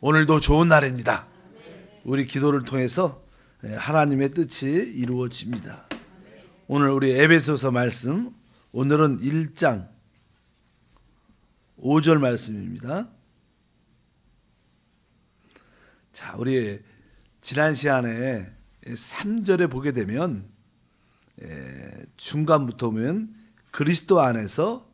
오늘도 좋은 날입니다. 우리 기도를 통해서 하나님의 뜻이 이루어집니다. 오늘 우리 에베소서 말씀 오늘은 1장 5절 말씀입니다. 자, 우리 지난 시간에 3절에 보게 되면 중간부터 보면 그리스도 안에서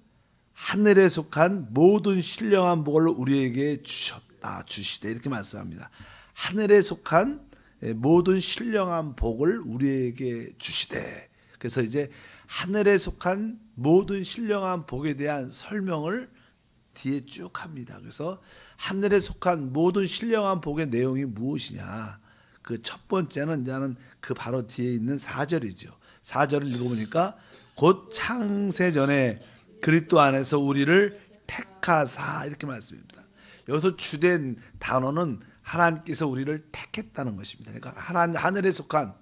하늘에 속한 모든 신령한 복을 우리에게 주셨다 주시되 이렇게 말씀합니다. 하늘에 속한 모든 신령한 복을 우리에게 주시되 그래서 이제 하늘에 속한 모든 신령한 복에 대한 설명을 뒤에 쭉 합니다. 그래서 하늘에 속한 모든 신령한 복의 내용이 무엇이냐? 그 첫 번째는 이제는 그 바로 뒤에 있는 4절이죠. 4절을 읽어보니까 곧 창세 전에 그리스도 안에서 우리를 택하사 이렇게 말씀입니다. 여기서 주된 단어는 하나님께서 우리를 택했다는 것입니다. 그러니까 하나, 하늘에 속한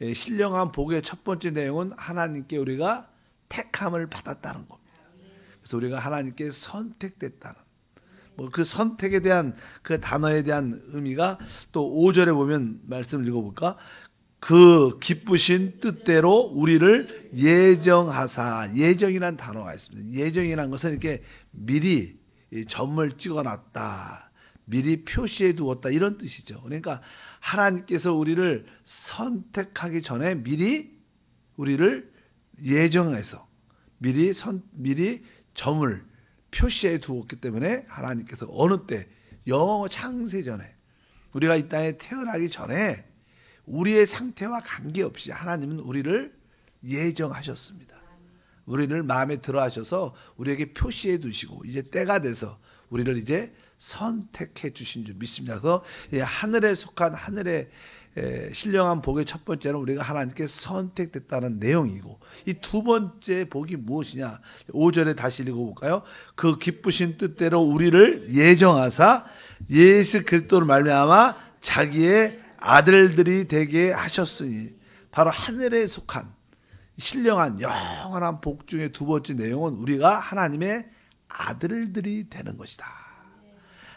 예, 신령한 복의 첫 번째 내용은 하나님께 우리가 택함을 받았다는 겁니다. 그래서 우리가 하나님께 선택됐다는 뭐 그 선택에 대한 그 단어에 대한 의미가 또 5절에 보면 말씀을 읽어 볼까? 그 기쁘신 뜻대로 우리를 예정하사 예정이란 단어가 있습니다. 예정이란 것은 이렇게 미리 점을 찍어놨다. 미리 표시해 두었다 이런 뜻이죠. 그러니까 하나님께서 우리를 선택하기 전에 미리 우리를 예정해서 미리 선 미리 점을 표시해 두었기 때문에 하나님께서 어느 때 영어 창세 전에 우리가 이 땅에 태어나기 전에 우리의 상태와 관계없이 하나님은 우리를 예정하셨습니다. 우리를 마음에 들어 하셔서 우리에게 표시해 두시고 이제 때가 돼서 우리를 이제 선택해 주신 줄 믿습니다. 그래서 하늘에 속한 하늘의 신령한 복의 첫 번째는 우리가 하나님께 선택됐다는 내용이고 이 두 번째 복이 무엇이냐? 5절에 다시 읽어볼까요? 그 기쁘신 뜻대로 우리를 예정하사 예수 그리스도를 말미암아 자기의 아들들이 되게 하셨으니 바로 하늘에 속한 신령한 영원한 복 중에 두 번째 내용은 우리가 하나님의 아들들이 되는 것이다.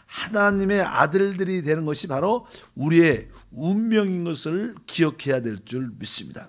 하나님의 아들들이 되는 것이 바로 우리의 운명인 것을 기억해야 될 줄 믿습니다.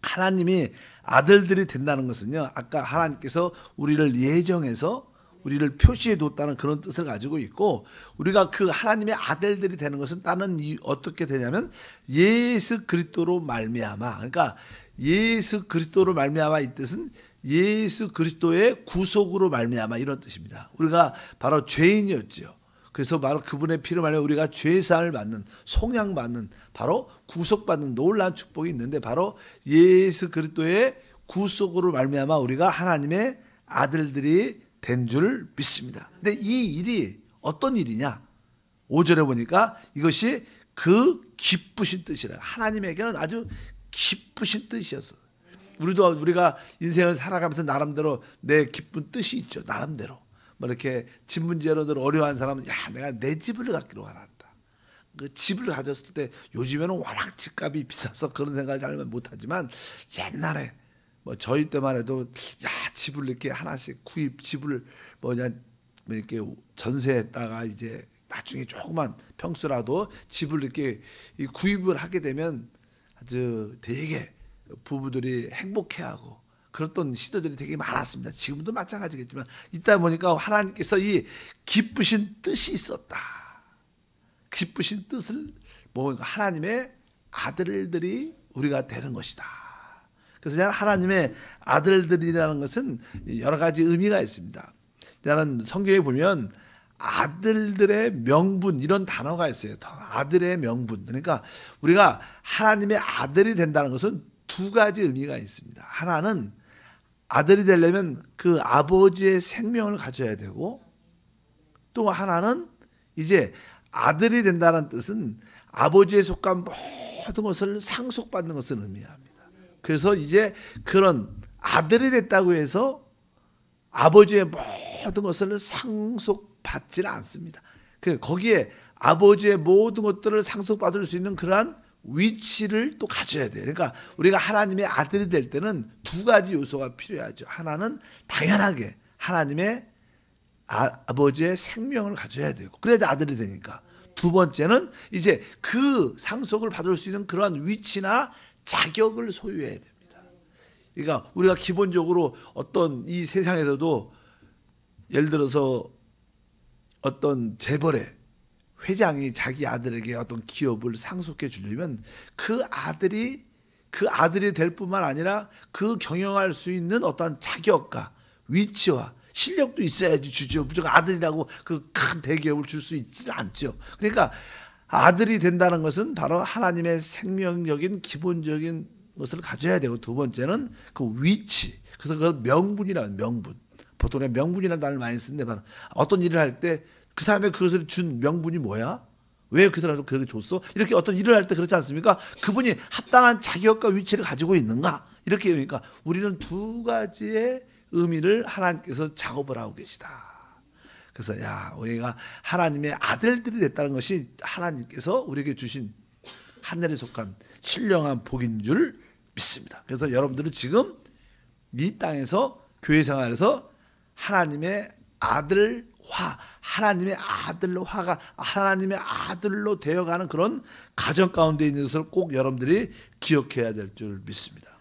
하나님이 아들들이 된다는 것은요, 아까 하나님께서 우리를 예정해서 우리를 표시해 뒀다는 그런 뜻을 가지고 있고 우리가 그 하나님의 아들들이 되는 것은 다른 어떻게 되냐면 예수 그리스도로 말미암아 그러니까 예수 그리스도로 말미암아 이 뜻은 예수 그리스도의 구속으로 말미암아 이런 뜻입니다. 우리가 바로 죄인이었죠. 그래서 바로 그분의 피로 말미암아 우리가 죄 사함을 받는 송양 받는 바로 구속받는 놀라운 축복이 있는데 바로 예수 그리스도의 구속으로 말미암아 우리가 하나님의 아들들이 된 줄 믿습니다. 근데 이 일이 어떤 일이냐? 5절에 보니까 이것이 그 기쁘신 뜻이라. 하나님에게는 아주 기쁘신 뜻이었어. 우리도 우리가 인생을 살아가면서 나름대로 내 기쁜 뜻이 있죠. 나름대로. 뭐 이렇게 집 문제로 어려운 사람은 야 내가 내 집을 갖기로 하란다. 그 집을 가졌을 때 요즘에는 워낙 집값이 비싸서 그런 생각을 잘 못하지만 옛날에 뭐 저희 때만 해도 야 집을 이렇게 하나씩 구입 집을 뭐냐 뭐 이렇게 전세했다가 이제 나중에 조그만 평수라도 집을 이렇게 구입을 하게 되면 아주 되게 부부들이 행복해하고 그랬던 시대들이 되게 많았습니다. 지금도 마찬가지겠지만 있다 보니까 하나님께서 이 기쁘신 뜻이 있었다. 기쁘신 뜻을 뭐 하나님의 아들들이 우리가 되는 것이다. 그래서 하나님의 아들들이라는 것은 여러 가지 의미가 있습니다. 나는 성경에 보면 아들들의 명분 이런 단어가 있어요. 아들의 명분. 그러니까 우리가 하나님의 아들이 된다는 것은 두 가지 의미가 있습니다. 하나는 아들이 되려면 그 아버지의 생명을 가져야 되고 또 하나는 이제 아들이 된다는 뜻은 아버지의 속한 모든 것을 상속받는 것을 의미합니다. 그래서 이제 그런 아들이 됐다고 해서 아버지의 모든 것을 상속 받지는 않습니다. 그 거기에 아버지의 모든 것들을 상속받을 수 있는 그러한 위치를 또 가져야 돼요. 그러니까 우리가 하나님의 아들이 될 때는 두 가지 요소가 필요하죠. 하나는 당연하게 하나님의 아, 아버지의 생명을 가져야 되고 그래야 아들이 되니까 두 번째는 이제 그 상속을 받을 수 있는 그러한 위치나 자격을 소유해야 됩니다. 그러니까 우리가 기본적으로 어떤 이 세상에서도 예를 들어서 어떤 재벌의 회장이 자기 아들에게 어떤 기업을 상속해 주려면 그 아들이 그 아들이 될 뿐만 아니라 그 경영할 수 있는 어떤 자격과 위치와 실력도 있어야지 주죠. 무조건 아들이라고 그 큰 대기업을 줄 수 있지는 않죠. 그러니까 아들이 된다는 것은 바로 하나님의 생명적인 기본적인 것을 가져야 되고 두 번째는 그 위치. 그래서 그 명분이라는 명분. 보통 명분이라는 단어를 많이 쓰는데 바로 어떤 일을 할 때 그 사람의 그것을 준 명분이 뭐야? 왜 그 사람을 그렇게 줬어? 이렇게 어떤 일을 할 때 그렇지 않습니까? 그분이 합당한 자격과 위치를 가지고 있는가? 이렇게 그러니까 우리는 두 가지의 의미를 하나님께서 작업을 하고 계시다. 그래서 야 우리가 하나님의 아들들이 됐다는 것이 하나님께서 우리에게 주신 하늘에 속한 신령한 복인 줄 믿습니다. 그래서 여러분들은 지금 이 땅에서 교회 생활에서 하나님의 아들화, 하나님의 아들화가 하나님의 아들로 되어가는 그런 가정 가운데 있는 것을 꼭 여러분들이 기억해야 될 줄 믿습니다.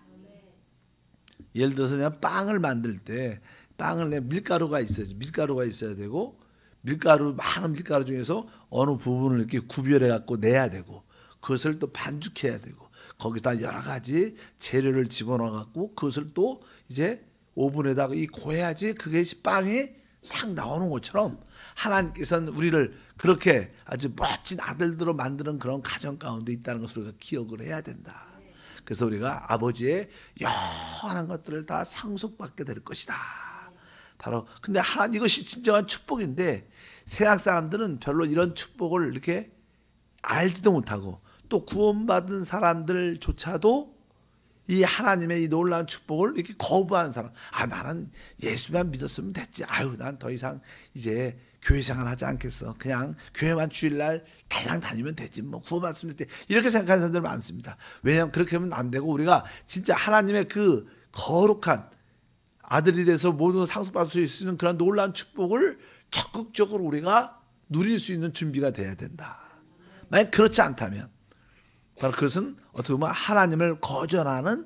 예를 들어서 그냥 빵을 만들 때 빵을 내 밀가루가 있어야지 밀가루가 있어야 되고 밀가루 많은 밀가루 중에서 어느 부분을 이렇게 구별해 갖고 내야 되고 그것을 또 반죽해야 되고 거기다 여러 가지 재료를 집어넣어 갖고 그것을 또 이제 오븐에다가 이 고해야지 그게 빵이 탁 나오는 것처럼 하나님께서는 우리를 그렇게 아주 멋진 아들들로 만드는 그런 가정 가운데 있다는 것을 우리가 기억을 해야 된다. 그래서 우리가 아버지의 영원한 것들을 다 상속받게 될 것이다. 바로 근데 하나님 이것이 진정한 축복인데 세상 사람들은 별로 이런 축복을 이렇게 알지도 못하고 또 구원받은 사람들조차도 이 하나님의 이 놀라운 축복을 이렇게 거부하는 사람. 아 나는 예수만 믿었으면 됐지. 아유 난 더 이상 이제 교회 생활 하지 않겠어. 그냥 교회만 주일날 달랑 다니면 되지. 뭐 구원받으면 돼. 이렇게 생각하는 사람들 많습니다. 왜냐하면 그렇게 하면 안 되고 우리가 진짜 하나님의 그 거룩한 아들이 돼서 모든 상속받을 수 있는 그런 놀라운 축복을 적극적으로 우리가 누릴 수 있는 준비가 돼야 된다. 만약 그렇지 않다면 바로 그것은 어떻게 보면 하나님을 거절하는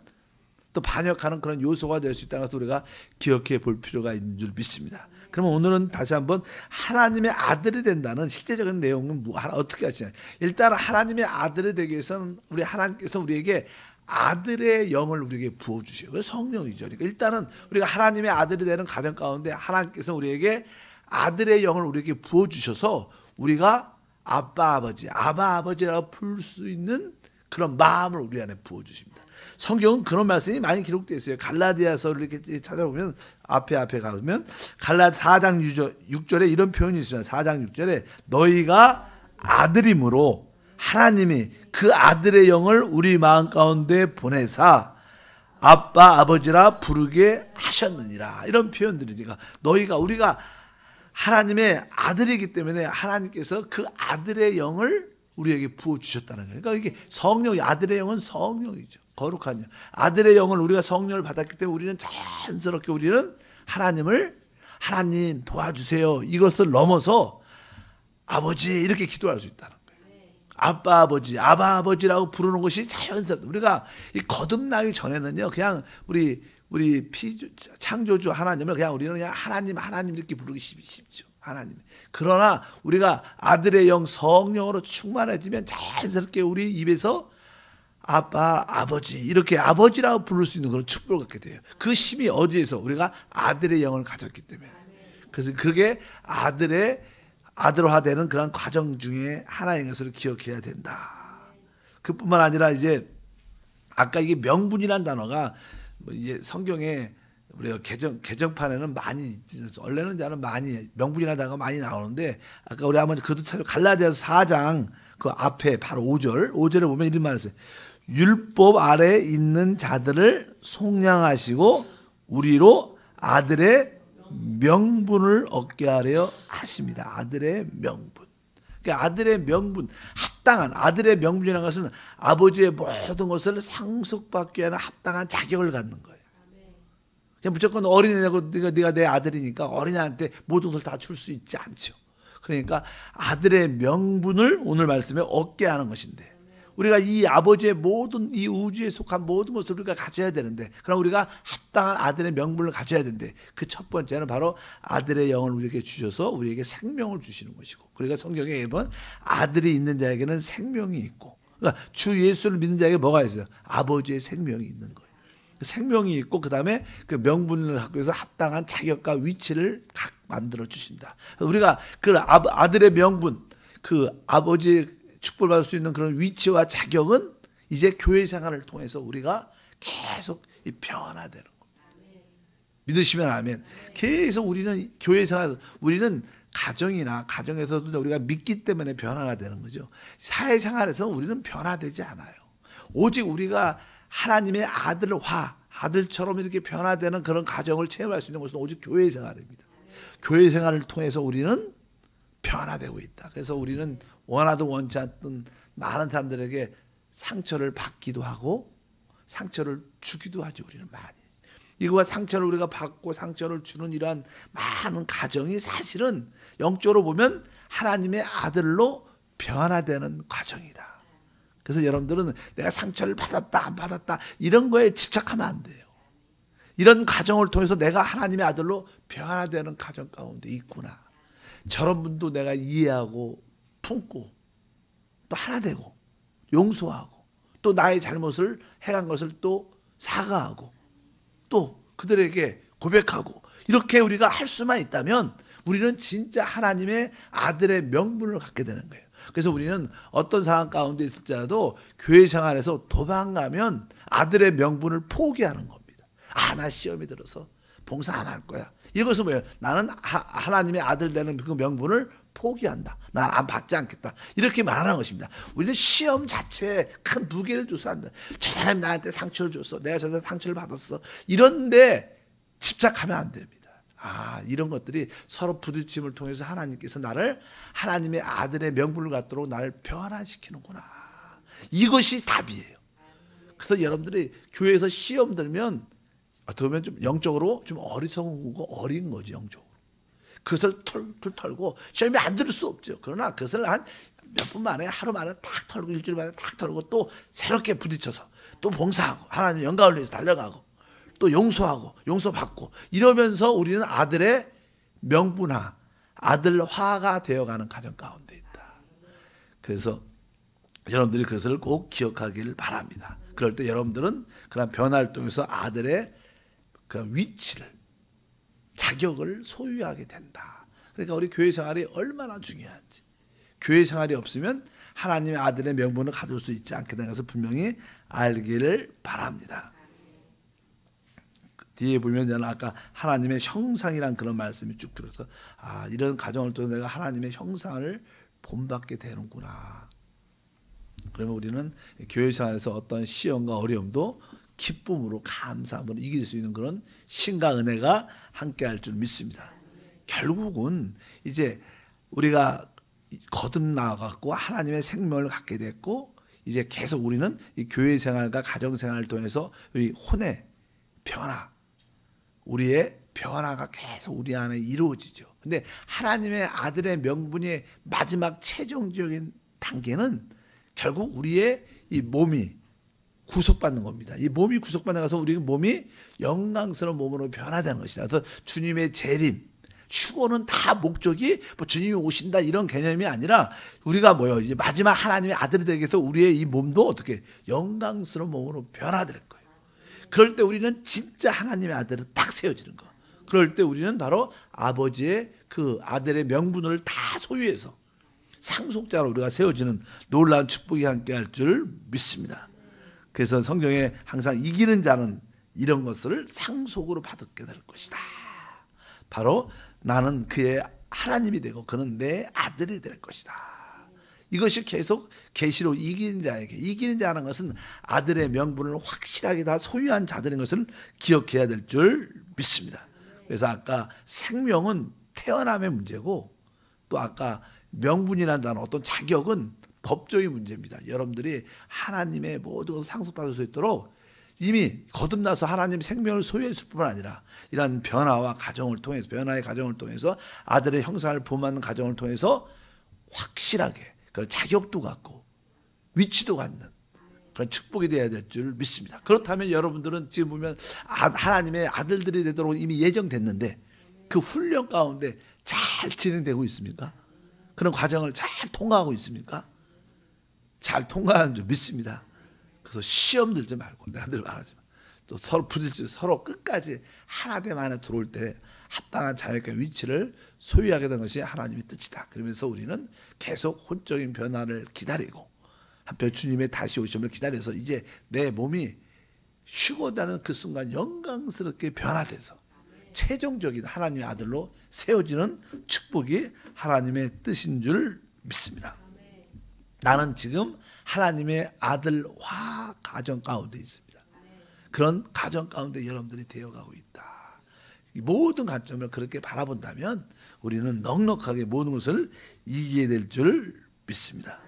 또 반역하는 그런 요소가 될 수 있다는 것을 우리가 기억해 볼 필요가 있는 줄 믿습니다. 그러면 오늘은 다시 한번 하나님의 아들이 된다는 실제적인 내용은 뭐, 어떻게 하시냐. 일단 하나님의 아들이 되기 위해서는 우리 하나님께서 우리에게 아들의 영을 우리에게 부어주셔요. 그 성령이죠. 그러니까 일단은 우리가 하나님의 아들이 되는 가정 가운데 하나님께서 우리에게 아들의 영을 우리에게 부어주셔서 우리가 아빠 아버지, 아바 아버지라고 부를 수 있는 그런 마음을 우리 안에 부어 주십니다. 성경은 그런 말씀이 많이 기록되어 있어요. 갈라디아서를 이렇게 찾아보면 앞에 앞에 가면 갈라 4장 6절에 이런 표현이 있습니다. 4장 6절에 너희가 아들이므로 하나님이 그 아들의 영을 우리 마음 가운데 보내사 아빠 아버지라 부르게 하셨느니라 이런 표현들이 니까 너희가 우리가 하나님의 아들이기 때문에 하나님께서 그 아들의 영을 우리에게 부어 주셨다는 거예요. 그러니까 이게 성령, 아들의 영은 성령이죠. 거룩한 영. 아들의 영을 우리가 성령을 받았기 때문에 우리는 자연스럽게 우리는 하나님을 하나님 도와주세요. 이것을 넘어서 아버지 이렇게 기도할 수 있다는 거예요. 아빠 아버지, 아바 아버지라고 부르는 것이 자연스럽다. 우리가 이 거듭나기 전에는요, 그냥 우리 우리 피 창조주 하나님을 그냥 우리는 그냥 하나님 하나님 이렇게 부르기 쉽죠. 하나님. 그러나 우리가 아들의 영 성령으로 충만해지면 자연스럽게 우리 입에서 아빠, 아버지 이렇게 아버지라고 부를 수 있는 그런 축복을 갖게 돼요. 그 힘이 어디에서 우리가 아들의 영을 가졌기 때문에. 그래서 그게 아들의 아들화되는 그런 과정 중에 하나인 것을 기억해야 된다. 그뿐만 아니라 이제 아까 이게 명분이란 단어가 뭐 이제 성경에 우리가 개정 개정판에는 많이 원래는 저는 많이 명분이나 다가 많이 나오는데 아까 우리 한번 그도 찾아 갈라디아서 4장 그 앞에 바로 5절 5절에 보면 이런 말을 했어요. 율법 아래 있는 자들을 속량하시고 우리로 아들의 명분을 얻게 하려 하십니다. 아들의 명분. 그러니까 아들의 명분, 합당한 아들의 명분이라는 것은 아버지의 모든 것을 상속받기 위한 합당한 자격을 갖는 거예요. 무조건 어린애고 네가 네가 내 아들이니까 어린애한테 모든 걸 다 줄 수 있지 않죠. 그러니까 아들의 명분을 오늘 말씀에 얻게 하는 것인데 우리가 이 아버지의 모든 이 우주에 속한 모든 것을 우리가 가져야 되는데 그럼 우리가 합당한 아들의 명분을 가져야 되는데 그 첫 번째는 바로 아들의 영을 우리에게 주셔서 우리에게 생명을 주시는 것이고 그러니까 성경에 보면 아들이 있는 자에게는 생명이 있고 그러니까 주 예수를 믿는 자에게 뭐가 있어요? 아버지의 생명이 있는 거예요. 그 생명이 있고 그 다음에 그 명분을 갖고 해서 합당한 자격과 위치를 각 만들어 주신다. 우리가 그 아들의 명분, 그 아버지 축복받을 수 있는 그런 위치와 자격은 이제 교회 생활을 통해서 우리가 계속 변화되는 겁니다. 믿으시면 아멘. 계속 우리는 교회 생활, 우리는 가정이나 가정에서도 우리가 믿기 때문에 변화가 되는 거죠. 사회생활에서 우리는 변화되지 않아요. 오직 우리가 하나님의 아들화, 아들처럼 이렇게 변화되는 그런 가정을 체험할 수 있는 것은 오직 교회 생활입니다. 교회 생활을 통해서 우리는 변화되고 있다. 그래서 우리는 원하든 원치 않든 많은 사람들에게 상처를 받기도 하고 상처를 주기도 하죠. 우리는 많이. 이거와 상처를 우리가 받고 상처를 주는 이러한 많은 가정이 사실은 영적으로 보면 하나님의 아들로 변화되는 과정이다. 그래서 여러분들은 내가 상처를 받았다 안 받았다 이런 거에 집착하면 안 돼요. 이런 과정을 통해서 내가 하나님의 아들로 변화되는 과정 가운데 있구나. 저런 분도 내가 이해하고 품고 또 하나 되고 용서하고 또 나의 잘못을 행한 것을 또 사과하고 또 그들에게 고백하고 이렇게 우리가 할 수만 있다면 우리는 진짜 하나님의 아들의 명분을 갖게 되는 거예요. 그래서 우리는 어떤 상황 가운데 있을지라도 교회 생활에서 도망가면 아들의 명분을 포기하는 겁니다. 아, 나 시험에 들어서 봉사 안 할 거야. 이것은 뭐예요? 나는 하, 나님의 아들 되는 그 명분을 포기한다. 난 안 받지 않겠다. 이렇게 말하는 것입니다. 우리는 시험 자체에 큰 무게를 두서 한다. 저 사람이 나한테 상처를 줬어. 내가 저 사람 상처를 받았어. 이런데 집착하면 안 됩니다. 아, 이런 것들이 서로 부딪힘을 통해서 하나님께서 나를 하나님의 아들의 명분을 갖도록 나를 변화시키는구나. 이것이 답이에요. 그래서 여러분들이 교회에서 시험 들면 어떻게 보면 좀 영적으로 좀 어리석고 어린 거지 영적으로. 그것을 털, 털고 시험이 안 들을 수 없죠. 그러나 그것을 한 몇 분 만에 하루 만에 탁 털고 일주일 만에 탁 털고 또 새롭게 부딪혀서 또 봉사하고 하나님 영광을 위해서 달려가고 또 용서하고 용서받고 이러면서 우리는 아들의 명분화 아들화가 되어가는 가정 가운데 있다. 그래서 여러분들이 그것을 꼭 기억하길 바랍니다. 그럴 때 여러분들은 그런 변화를 통해서 아들의 그 위치를 자격을 소유하게 된다. 그러니까 우리 교회 생활이 얼마나 중요한지. 교회 생활이 없으면 하나님의 아들의 명분을 가질 수 있지 않게 되는 것을 분명히 알기를 바랍니다. 뒤에 보면 저는 아까 하나님의 형상이란 그런 말씀이 쭉 들어서 아 이런 가정을 통해 내가 하나님의 형상을 본받게 되는구나. 그러면 우리는 교회 생활에서 어떤 시험과 어려움도 기쁨으로 감사함으로 이길 수 있는 그런 신과 은혜가 함께할 줄 믿습니다. 결국은 이제 우리가 거듭나갖고 하나님의 생명을 갖게 됐고 이제 계속 우리는 이 교회 생활과 가정 생활을 통해서 우리 혼의 변화, 우리의 변화가 계속 우리 안에 이루어지죠. 근데 하나님의 아들의 명분의 마지막 최종적인 단계는 결국 우리의 이 몸이 구속받는 겁니다. 이 몸이 구속받는 가서 우리 몸이 영광스러운 몸으로 변화되는 것이다. 그래서 주님의 재림, 휴고는 다 목적이 뭐 주님이 오신다 이런 개념이 아니라 우리가 뭐요? 이제 마지막 하나님의 아들이 되기 위해서 우리의 이 몸도 어떻게 영광스러운 몸으로 변화될 거예요. 그럴 때 우리는 진짜 하나님의 아들을 딱 세워지는 거. 그럴 때 우리는 바로 아버지의 그 아들의 명분을 다 소유해서 상속자로 우리가 세워지는 놀라운 축복이 함께할 줄 믿습니다. 그래서 성경에 항상 이기는 자는 이런 것을 상속으로 받게 될 것이다. 바로 나는 그의 하나님이 되고 그는 내 아들이 될 것이다. 이것이 계속 계시로 이기는 자에게 이기는 자라는 것은 아들의 명분을 확실하게 다 소유한 자들인 것을 기억해야 될 줄 믿습니다. 그래서 아까 생명은 태어남의 문제고 또 아까 명분이라는 어떤 자격은 법적인 문제입니다. 여러분들이 하나님의 모든 것을 상속받을 수 있도록 이미 거듭나서 하나님 생명을 소유했을 뿐만 아니라 이러한 변화와 가정을 통해서 변화의 가정을 통해서 아들의 형상을 본받는 가정을 통해서 확실하게 그런 자격도 갖고 위치도 갖는 그런 축복이 되어야 될 줄 믿습니다. 그렇다면 여러분들은 지금 보면 아, 하나님의 아들들이 되도록 이미 예정됐는데 그 훈련 가운데 잘 진행되고 있습니까? 그런 과정을 잘 통과하고 있습니까? 잘 통과하는 줄 믿습니다. 그래서 시험 들지 말고 내가 늘 말하지만 또 서로 부딪히 서로 끝까지 하나됨 안에 들어올 때 합당한 자격과 위치를 소유하게 되는 것이 하나님의 뜻이다. 그러면서 우리는 계속 혼적인 변화를 기다리고 한편 주님의 다시 오심을 기다려서 이제 내 몸이 휴고다는 그 순간 영광스럽게 변화돼서 최종적인 하나님의 아들로 세워지는 축복이 하나님의 뜻인 줄 믿습니다. 나는 지금 하나님의 아들화 가정 가운데 있습니다. 그런 가정 가운데 여러분들이 되어가고 있다. 모든 관점을 그렇게 바라본다면 우리는 넉넉하게 모든 것을 이기게 될 줄 믿습니다.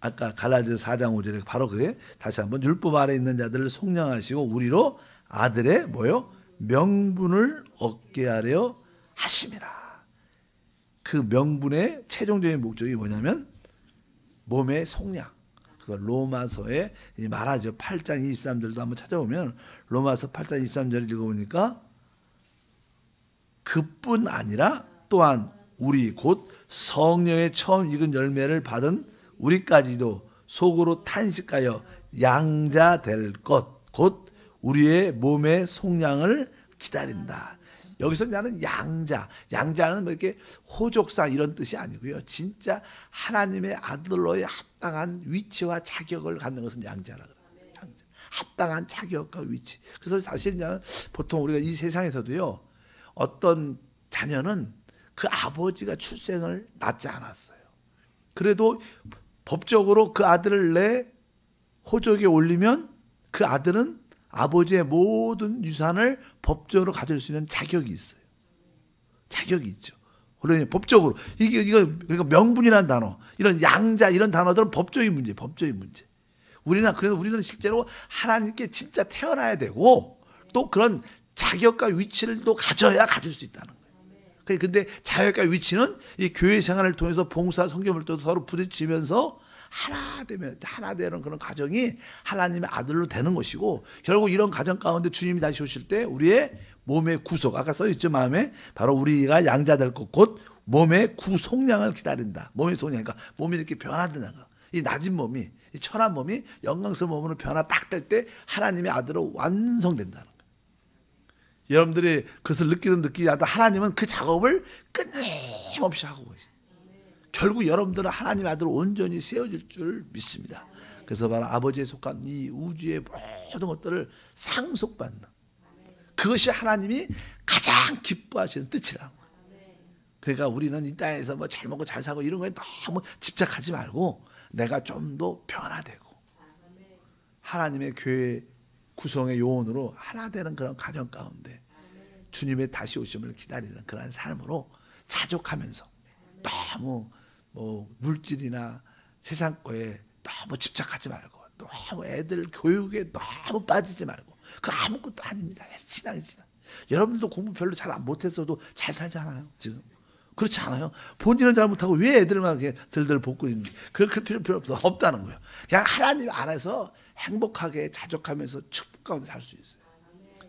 아까 갈라디아서 4장 5절에 바로 그게 다시 한번 율법 아래 있는 자들을 속량하시고 우리로 아들의 뭐요? 명분을 얻게 하려 하심이라. 그 명분의 최종적인 목적이 뭐냐면 몸의 속량. 그래서 로마서에 말하죠. 8장 23절도 한번 찾아보면 로마서 8장 23절 읽어보니까 그뿐 아니라 또한 우리 곧 성령의 처음 익은 열매를 받은 우리까지도 속으로 탄식하여 양자 될 것 곧 우리의 몸의 속량을 기다린다. 여기서 나는 양자, 양자는 뭐 이렇게 호족상 이런 뜻이 아니고요. 진짜 하나님의 아들로의 합당한 위치와 자격을 갖는 것은 양자라 그래요. 양자. 합당한 자격과 위치. 그래서 사실 나는 보통 우리가 이 세상에서도요. 어떤 자녀는 그 아버지가 출생을 낳지 않았어요. 그래도 법적으로 그 아들을 내 호족에 올리면 그 아들은 아버지의 모든 유산을 법적으로 가질 수 있는 자격이 있어요. 자격이 있죠. 그러니 법적으로 이게 이거 그러니까 명분이라는 단어, 이런 양자 이런 단어들은 법적인 문제, 법적인 문제. 우리는 그래서 우리는 실제로 하나님께 진짜 태어나야 되고 또 그런 자격과 위치를 또 가져야 가질 수 있다는 거예요. 근데 자격과 위치는 이 교회 생활을 통해서 봉사 성경을 또 서로 부딪히면서 하나 되면 하나 되는 그런 가정이 하나님의 아들로 되는 것이고 결국 이런 가정 가운데 주님이 다시 오실 때 우리의 몸의 구속 아까 써 있죠 마음에 바로 우리가 양자 될것곧 몸의 구속량을 기다린다. 몸의 속량 그러니까 몸이 이렇게 변화되는 거. 이 낮은 몸이 이 천한 몸이 영광스러운 몸으로 변화 딱 될 때 하나님의 아들로 완성된다는 거예요. 여러분들이 그것을 느끼든 느끼지 않아도 하나님은 그 작업을 끊임없이 하고 계세요. 결국 여러분들은 하나님 아들 온전히 세워질 줄 믿습니다. 그래서 바로 아버지에 속한 이 우주의 모든 것들을 상속받는 그것이 하나님이 가장 기뻐하시는 뜻이라는 거예요. 그러니까 우리는 이 땅에서 뭐 잘 먹고 잘 사고 이런 거에 너무 집착하지 말고 내가 좀 더 변화되고 하나님의 교회 구성의 요원으로 하나 되는 그런 가정 가운데 주님의 다시 오심을 기다리는 그러한 삶으로 자족하면서 너무 뭐 물질이나 세상 거에 너무 집착하지 말고 너무 애들 교육에 너무 빠지지 말고 그 아무것도 아닙니다. 신앙이 신앙. 여러분도 공부 별로 잘 못했어도 잘 살잖아요. 지금 그렇지 않아요? 본인은 잘 못하고 왜 애들만 이렇게 들들 볶고 있는 그럴 필요 필요 없다는 거예요. 그냥 하나님 안에서 행복하게 자족하면서 축복 가운데 살 수 있어요.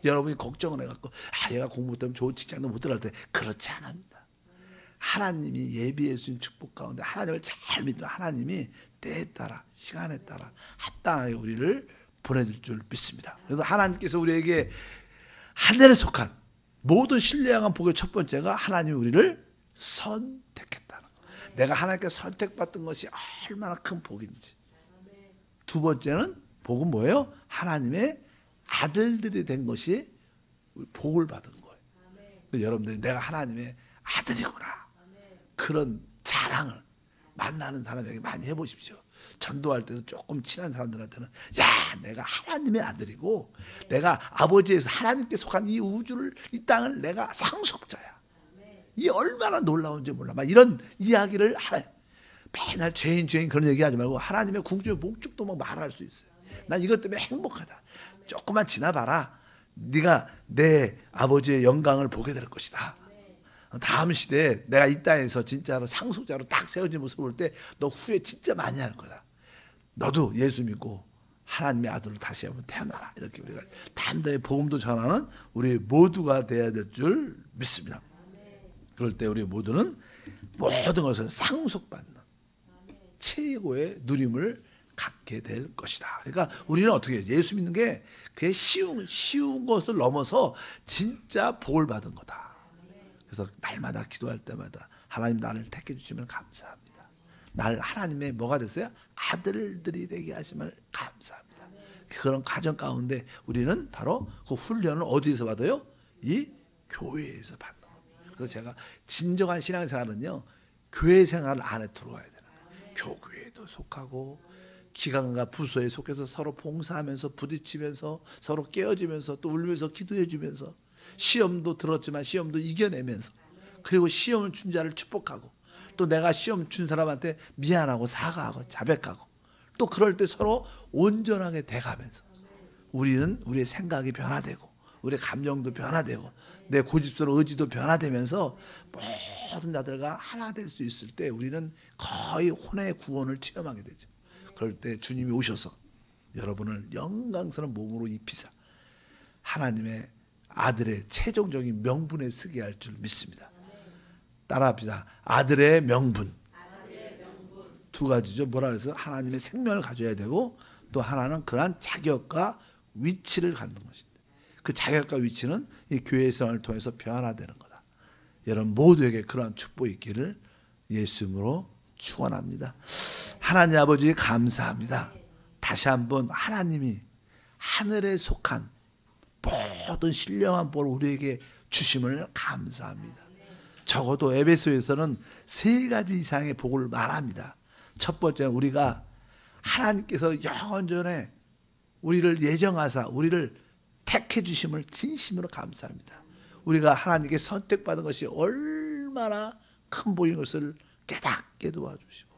여러분이 걱정을 해갖고 아 얘가 공부 때문에 좋은 직장도 못 들어갈 때 그렇지 않습니다. 하나님이 예비해 주신 축복 가운데 하나님을 잘 믿는 하나님이 때에 따라 시간에 따라 합당하게 우리를 보내줄 줄 믿습니다. 그래서 하나님께서 우리에게 하늘에 속한 모든 신뢰한 복의 첫 번째가 하나님이 우리를 선택했다는 거. 내가 하나님께 선택받던 것이 얼마나 큰 복인지. 두 번째는 복은 뭐예요? 하나님의 아들들이 된 것이 복을 받은 거예요. 여러분들이 내가 하나님의 아들이구나. 그런 자랑을 만나는 사람에게 많이 해보십시오. 전도할 때도 조금 친한 사람들한테는 야 내가 하나님의 아들이고 내가 아버지에서 하나님께 속한 이 우주를 이 땅을 내가 상속자야. 이 얼마나 놀라운지 몰라. 막 이런 이야기를 하 맨날 죄인 죄인 그런 얘기하지 말고 하나님의 궁중의 목적도 막 말할 수 있어요. 난 이것 때문에 행복하다. 조금만 지나봐라. 네가 내 아버지의 영광을 보게 될 것이다. 다음 시대에 내가 이 땅에서 진짜로 상속자로 딱 세워진 모습을 볼 때 너 후회 진짜 많이 할 거다. 너도 예수 믿고 하나님의 아들로 다시 한번 태어나라. 이렇게 우리가 담대히 복음도 전하는 우리 모두가 돼야 될 줄 믿습니다. 그럴 때 우리 모두는 모든 것을 상속받는 최고의 누림을 갖게 될 것이다. 그러니까 우리는 어떻게? 예수 믿는 게 그게 쉬운 쉬운 것을 넘어서 진짜 복을 받은 거다. 그래서 날마다 기도할 때마다 하나님 나를 택해 주시면 감사합니다. 날 하나님의 뭐가 됐어요? 아들들이 되게 하시면 감사합니다. 그런 과정 가운데 우리는 바로 그 훈련을 어디에서 받아요? 이 교회에서 받는 겁니다. 그래서 제가 진정한 신앙생활은요 교회 생활 안에 들어와야 되는 거예요. 교회에도 속하고 기관과 부서에 속해서 서로 봉사하면서 부딪히면서 서로 깨어지면서 또 울면서 기도해 주면서 시험도 들었지만 시험도 이겨내면서 그리고 시험을 준 자를 축복하고 또 내가 시험 준 사람한테 미안하고 사과하고 자백하고 또 그럴 때 서로 온전하게 돼가면서 우리는 우리의 생각이 변화되고 우리의 감정도 변화되고 내 고집스러운 의지도 변화되면서 모든 자들과 하나 될 수 있을 때 우리는 거의 혼의 구원을 체험하게 되죠. 그럴 때 주님이 오셔서 여러분을 영광스러운 몸으로 입히사 하나님의 아들의 최종적인 명분에 쓰게 할 줄 믿습니다. 따라합시다. 아들의 명분. 두 가지죠. 뭐라 그래서 하나님의 생명을 가져야 되고 또 하나는 그러한 자격과 위치를 갖는 것입니다. 그 자격과 위치는 이 교회 생활을 통해서 변화되는 거다. 여러분 모두에게 그러한 축복이 있기를 예수님으로 축원합니다. 하나님 아버지 감사합니다. 다시 한번 하나님이 하늘에 속한 모든 신령한 볼 우리에게 주심을 감사합니다. 적어도 에베소에서는 세 가지 이상의 복을 말합니다. 첫 번째는 우리가 하나님께서 영원 전에 우리를 예정하사 우리를 택해 주심을 진심으로 감사합니다. 우리가 하나님께 선택받은 것이 얼마나 큰 복인 것을 깨닫게 도와주시고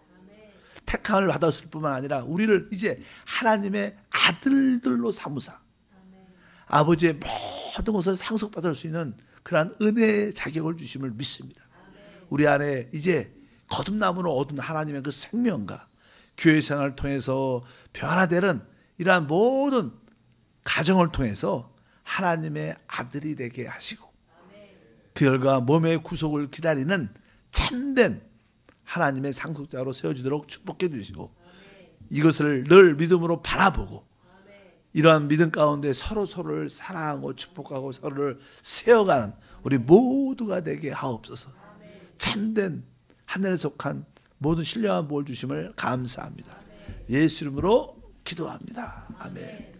택함을 받았을 뿐만 아니라 우리를 이제 하나님의 아들들로 삼으사 아버지의 모든 것을 상속받을 수 있는 그러한 은혜의 자격을 주심을 믿습니다. 우리 안에 이제 거듭남으로 얻은 하나님의 그 생명과 교회 생활을 통해서 변화되는 이러한 모든 가정을 통해서 하나님의 아들이 되게 하시고 그 결과 몸의 구속을 기다리는 참된 하나님의 상속자로 세워지도록 축복해 주시고 이것을 늘 믿음으로 바라보고 이러한 믿음 가운데 서로 서로를 사랑하고 축복하고 서로를 세워가는 우리 모두가 되게 하옵소서. 참된 하늘에 속한 모든 신령한 볼 주심을 감사합니다. 예수 이름으로 기도합니다. 아멘.